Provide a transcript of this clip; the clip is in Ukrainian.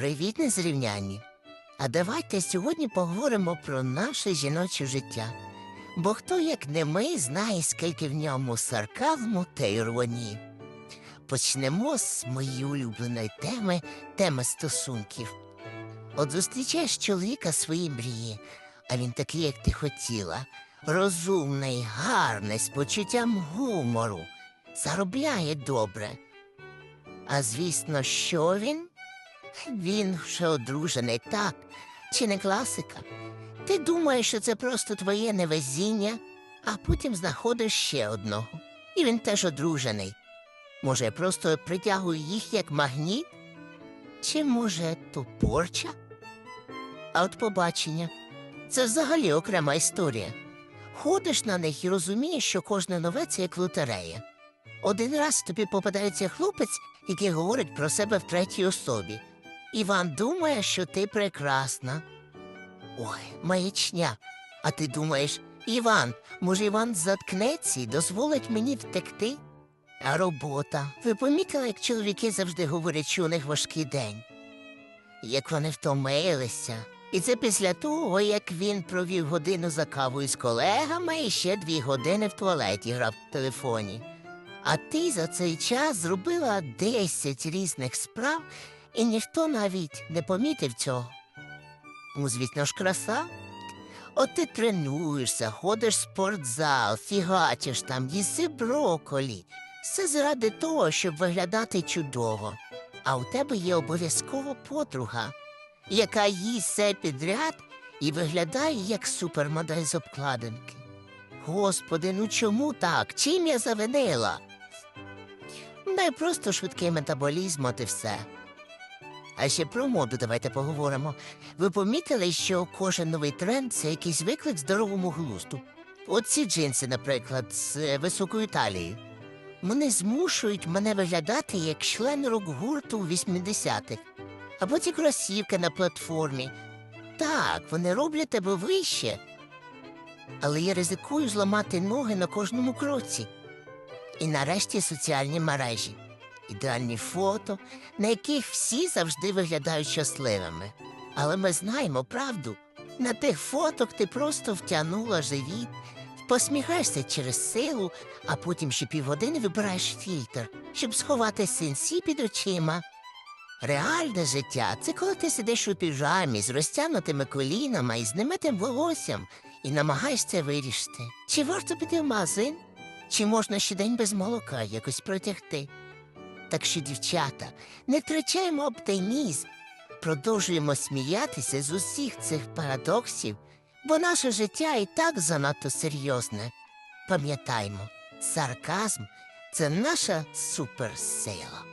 Привіт, незрівняні! А давайте сьогодні поговоримо про наше жіноче життя. Бо хто, як не ми, знає, скільки в ньому сарказму та іронії. Почнемо з моєї улюбленої теми теми стосунків. От зустрічаєш чоловіка свої мрії, а він такий, як ти хотіла, розумний, гарний, з почуттям гумору, заробляє добре. А звісно, що він? Він вже одружений, так, чи не класика? Ти думаєш, що це просто твоє невезіння, а потім знаходиш ще одного. І він теж одружений. Може, я просто притягую їх як магніт? Чи може то порча? А от побачення це взагалі окрема історія. Ходиш на них і розумієш, що кожне нове це як лотерея. Один раз тобі попадається хлопець, який говорить про себе в третій особі. Іван думає, що ти прекрасна. Ой, маячня. А ти думаєш, Іван, може, Іван заткнеться і дозволить мені втекти? А робота. Ви помітили, як чоловіки завжди говорять, що у них важкий день? Як вони втомилися. І це після того, як він провів годину за кавою з колегами і ще дві години в туалеті грав в телефоні. А ти за цей час зробила 10 різних справ, і ніхто навіть не помітив цього. Ну, звісно ж, краса. От ти тренуєшся, ходиш в спортзал, фігачиш там, їси броколі. Все заради того, щоб виглядати чудово. А у тебе є обов'язково подруга, яка їсть все підряд і виглядає як супермодель з обкладинки. Господи, ну чому так? Чим я завинила? Дай просто швидкий метаболізм, от і все. А ще про моду давайте поговоримо. Ви помітили, що кожен новий тренд це якийсь виклик здоровому глузду. От ці джинси, наприклад, з е, високою талією. Вони змушують мене виглядати як член рок-гурту 80-х. Або ці кросівки на платформі. Так, вони роблять тебе вище. Але я ризикую зламати ноги на кожному кроці. І нарешті соціальні мережі. Ідеальні фото, на яких всі завжди виглядають щасливими. Але ми знаємо правду. На тих фоток ти просто втягнула живіт, посміхаєшся через силу, а потім ще півгодини вибираєш фільтр, щоб сховати синці під очима. Реальне життя це коли ти сидиш у піжамі з розтягнутими колінами і з немитим волоссям і намагаєшся вирішити, чи варто піти в магазин, чи можна ще день без молока якось протягти. Так що, дівчата, не втрачаємо оптимізм, продовжуємо сміятися з усіх цих парадоксів, бо наше життя і так занадто серйозне. Пам'ятаймо, сарказм це наша суперсила.